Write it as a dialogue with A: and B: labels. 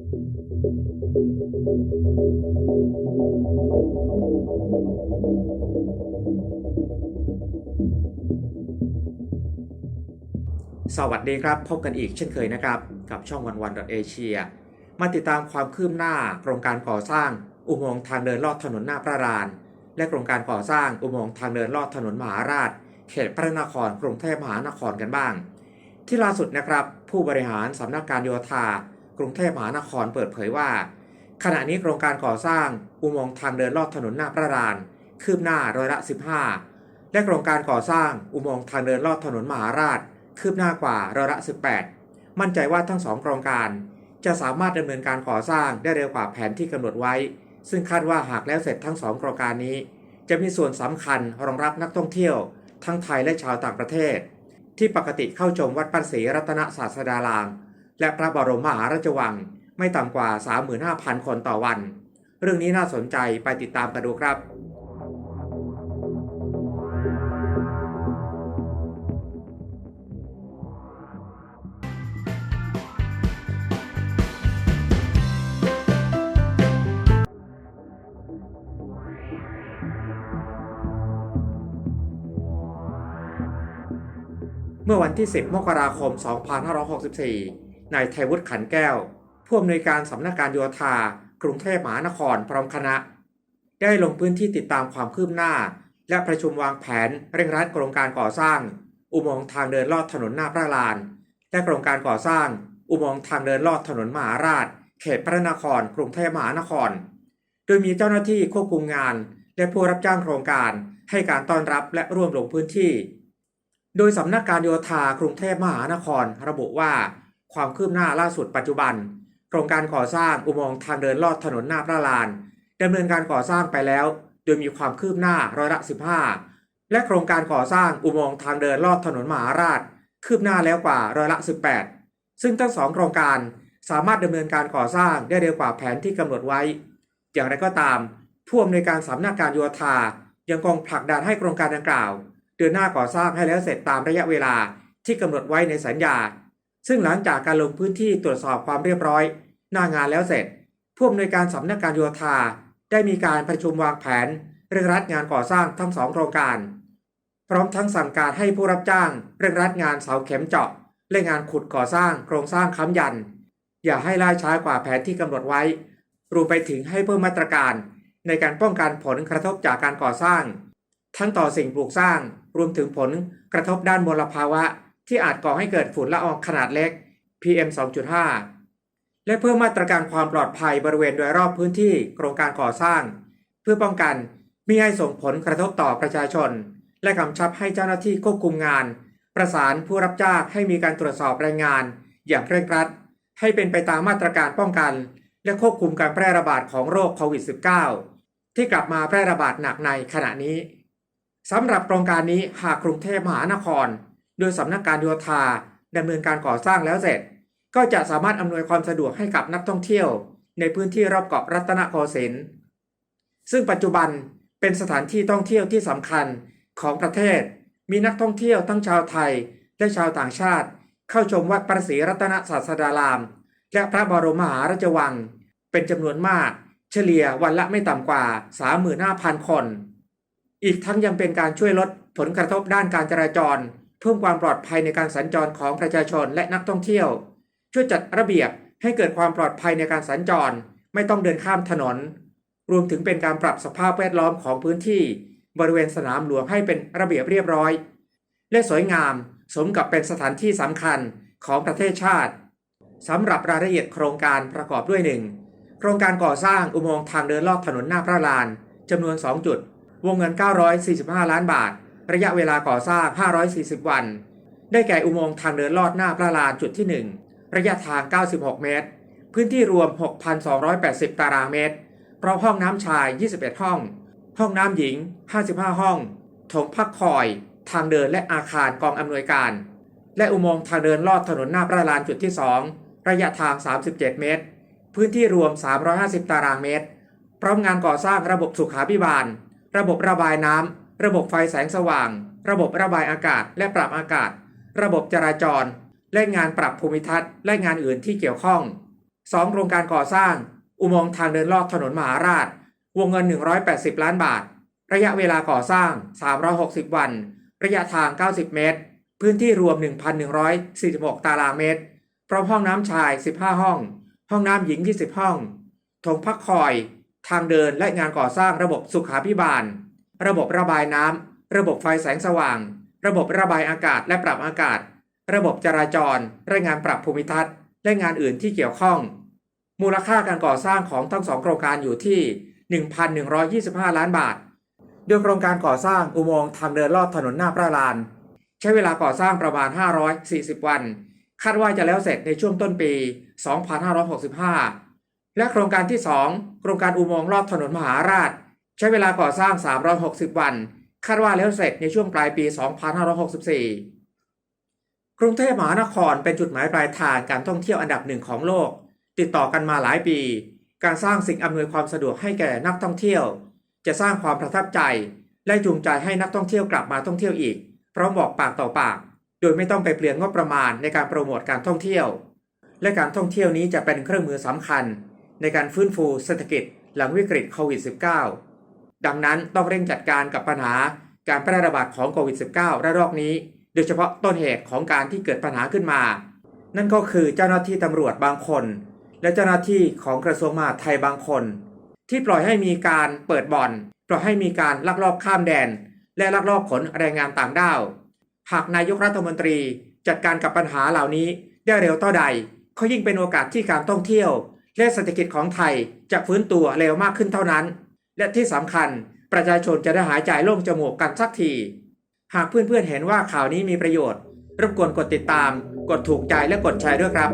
A: สวัสดีครับ พบกันอีกเช่นเคยนะครับ กับช่องวันวันเอเชียมาติดตามความคืบหน้าโครงการก่อสร้างอุโมงค์ทางเดินลอดถนนหน้าพระราน และโครงการก่อสร้างอุโมงค์ทางเดินลอดถนนมหาราช เขตพระนครกรุงเทพมหานครกันบ้าง ที่ล่าสุดนะครับ ผู้บริหารสำนักการโยธา กรุงเทพมหานครเปิดเผยว่า ขณะนี้โครงการก่อสร้างอุโมงค์ทางเดินลอดถนนหน้าพระราน คืบหน้าร้อยละ 15 และโครงการก่อสร้างอุโมงค์ทางเดินลอดถนนมหาราช คืบหน้ากว่าร้อยละ 18 มั่นใจว่าทั้งสองโครงการ จะสามารถดำเนินการก่อสร้างได้เร็วกว่าแผนที่กำหนดไว้ ซึ่งคาดว่าหากแล้วเสร็จทั้งสองโครงการนี้ จะมีส่วนสำคัญรองรับนักท่องเที่ยว ทั้งไทยและชาวต่างประเทศ ที่ปกติเข้าชมวัดปั้นศรีรัตนศาสดาราม และพระบรมมหาราชวังไม่ต่ำกว่า 35,000 คนต่อวัน เรื่องนี้น่าสนใจไปติดตามกันดูครับ เมื่อวันที่ 10 มกราคม 2564 นายไทยวุฒิขันแก้ว ผู้อำนวยการสำนักการโยธา กรุงเทพมหานครพร้อมคณะ ได้ลงพื้นที่ติดตามความคืบหน้า และประชุมวางแผนเร่งรัดโครงการก่อสร้าง อุโมงค์ทางเดินลอดถนนหน้าพระลาน และโครงการก่อสร้าง อุโมงค์ทางเดินลอดถนนมหาราช เขตพระนคร กรุงเทพมหานคร โดยมีเจ้าหน้าที่ควบคุมงาน และผู้รับจ้างโครงการให้การต้อนรับและร่วมลงพื้นที่ โดยสำนักการโยธากรุงเทพมหานคร ระบุว่า ความคืบหน้าล่าสุดปัจจุบัน โครงการก่อสร้างอุโมงค์ทางเดินลอดถนนหน้าพระลานดำเนินการก่อสร้างไปแล้ว โดยมีความคืบหน้าร้อยละ 15 และโครงการก่อสร้างอุโมงค์ทางเดินลอดถนนมหาราช คืบหน้าแล้วกว่าร้อยละ 18 ซึ่งทั้งสองโครงการสามารถดำเนินการก่อสร้างได้เร็วกว่าแผนที่กำหนดไว้ อย่างไรก็ตามผู้อำนวยการสำนักการโยธายังคงผลักดันให้โครงการดังกล่าว เดินหน้าก่อสร้างให้แล้วเสร็จตามระยะเวลาที่กำหนดไว้ในสัญญา ซึ่งหลังจากการลงพื้นที่ตรวจสอบความเรียบร้อย หน้างานแล้วเสร็จ ผู้อำนวยการสำนักการโยธาได้มีการประชุมวางแผนเร่งรัดงานก่อสร้างทั้งสองโครงการ พร้อมทั้งสั่งการให้ผู้รับจ้างเร่งรัดงานเสาเข็มเจาะ และงานขุดก่อสร้างโครงสร้างค้ำยัน อย่าให้ล่าช้ากว่าแผนที่กำหนดไว้ รวมไปถึงให้เพิ่มมาตรการ ในการป้องกันผลกระทบจากการก่อสร้าง ทั้งต่อสิ่งปลูกสร้าง รวมถึงผลกระทบด้านมลภาวะ ที่อาจก่อให้เกิดฝุ่นละอองขนาดเล็ก PM 2.5 และเพิ่มมาตรการความปลอดภัยบริเวณโดยรอบพื้นที่โครงการก่อสร้าง เพื่อป้องกันไม่ให้ส่งผลกระทบต่อประชาชน และกำชับให้เจ้าหน้าที่ควบคุมงาน ประสานผู้รับจ้างให้มีการตรวจสอบรายงาน อย่างเคร่งครัด ให้เป็นไปตามมาตรการป้องกัน และควบคุมการแพร่ระบาดของโรคโควิด -19 ที่กลับมาแพร่ระบาดหนักในขณะนี้สำหรับโครงการนี้หากกรุงเทพมหานคร โดยสำนักการโยธาดำเนินการก่อสร้างแล้วเสร็จ ก็จะสามารถอำนวยความสะดวกให้กับนักท่องเที่ยว ในพื้นที่รอบเกาะรัตนโกสินทร์ซึ่งปัจจุบันเป็นสถานที่ท่องเที่ยวที่สำคัญของประเทศ มีนักท่องเที่ยวทั้งชาวไทยและชาวต่างชาติ เข้าชมวัดประศรีรัตนศาสดาราม และพระบรมมหาราชวัง เป็นจำนวนมาก เฉลี่ยวันละไม่ต่ำกว่า 35,000 คน อีกทั้งยังเป็นการช่วยลดผลกระทบด้านการจราจร เพิ่มความปลอดภัยในการสัญจรของประชาชนและนักท่องเที่ยว ช่วยจัดระเบียบให้เกิดความปลอดภัยในการสัญจร ไม่ต้องเดินข้ามถนน รวมถึงเป็นการปรับสภาพแวดล้อมของพื้นที่ บริเวณสนามหลวงให้เป็นระเบียบเรียบร้อย และสวยงาม สมกับเป็นสถานที่สำคัญของประเทศชาติสำหรับรายละเอียดโครงการประกอบด้วยหนึ่งโครงการก่อสร้างอุโมงค์ทางเดินลอดถนนหน้าพระลานจำนวน 2 จุด วงเงิน 945 ล้านบาท ระยะเวลาก่อสร้าง 540 วัน ได้แก่อุโมงค์ทางเดินลอดหน้าพระลานจุดที่ 1 ระยะทาง 96 เมตร พื้นที่รวม 6,280 ตารางเมตร พราะห้องน้ำชาย 21 ห้อง ห้องน้ำหญิง 55 ห้อง ถงพักคอย ทางเดินและอาคารกองอำนวยการ และอุโมงค์ทางเดินลอดถนนหน้าพระลานจุดที่ 2 ระยะทาง 37 เมตร พื้นที่รวม 350 ตารางเมตร พร้อมงานก่อสร้างระบบสุขาภิบาล ระบบระบายน้ำ ระบบไฟแสงสว่าง ระบบระบายอากาศและปรับอากาศ ระบบจราจร และงานปรับภูมิทัศน์และงานอื่นที่เกี่ยวข้อง 2. โครงการก่อสร้าง อุโมงค์ทางเดินลอดถนนมหาราช วงเงิน 180 ล้านบาท ระยะเวลาก่อสร้าง 360 วัน ระยะทาง 90 เมตร พื้นที่รวม 1,146 ตารางเมตร พร้อมห้องน้ำชาย 15 ห้อง ห้องน้ำหญิง 20 ห้องถงพักคอย ทางเดินและงานก่อสร้างระบบสุขาพิบาล ระบบระบายน้ำ ระบบไฟแสงสว่าง ระบบระบายอากาศและปรับอากาศ ระบบจราจรและงานปรับภูมิทัศน์ และงานอื่นที่เกี่ยวข้อง มูลค่าการก่อสร้างของทั้งสองโครงการอยู่ที่ 1,125 ล้านบาท โดยโครงการก่อสร้างอุโมงค์ทางเดินลอดถนนหน้าพระลาน ใช้เวลาก่อสร้างประมาณ 540 วัน คาดว่าจะแล้วเสร็จในช่วงต้นปี 2565 และโครงการที่ 2 โครงการอุโมงค์ลอดถนนมหาราช ใช้เวลาก่อสร้าง 360 วัน คาดว่าแล้วเสร็จในช่วงปลายปี 2564 กรุงเทพมหานครเป็นจุดหมายปลายทางการท่องเที่ยวอันดับหนึ่งของโลก ติดต่อกันมาหลายปี การสร้างสิ่งอำนวยความสะดวกให้แก่นักท่องเที่ยว จะสร้างความประทับใจ และจูงใจให้นักท่องเที่ยวกลับมาท่องเที่ยวอีก พร้อมบอกปากต่อปาก โดยไม่ต้องไปเปลี่ยนงบประมาณในการโปรโมทการท่องเที่ยว และการท่องเที่ยวนี้จะเป็นเครื่องมือสำคัญ ในการฟื้นฟูเศรษฐกิจหลังวิกฤตโควิด -19 ดังนั้นต้องเร่งจัดการกับปัญหาการแพร่ระบาดของโควิด -19 ระลอกนี้ โดยเฉพาะต้นเหตุของการที่เกิดปัญหาขึ้นมา นั่นก็คือเจ้าหน้าที่ตำรวจบางคน และเจ้าหน้าที่ของกระทรวงมหาดไทยบางคน ที่ปล่อยให้มีการเปิดบ่อน ปล่อยให้มีการลักลอบข้ามแดน และลักลอบขนแรงงานต่างด้าวหากนายกรัฐมนตรีจัดการกับปัญหาเหล่านี้ได้เร็วเท่าใดเขายิ่งเป็นโอกาสที่การท่องเที่ยว และเศรษฐกิจของไทยจะฟื้นตัวเร็วมากขึ้นเท่านั้น และที่สำคัญประชาชนจะได้หายใจโล่งจมูกกันสักที หากเพื่อนๆเห็นว่าข่าวนี้มีประโยชน์รบกวนกดติดตาม กดถูกใจและกดแชร์ด้วยครับ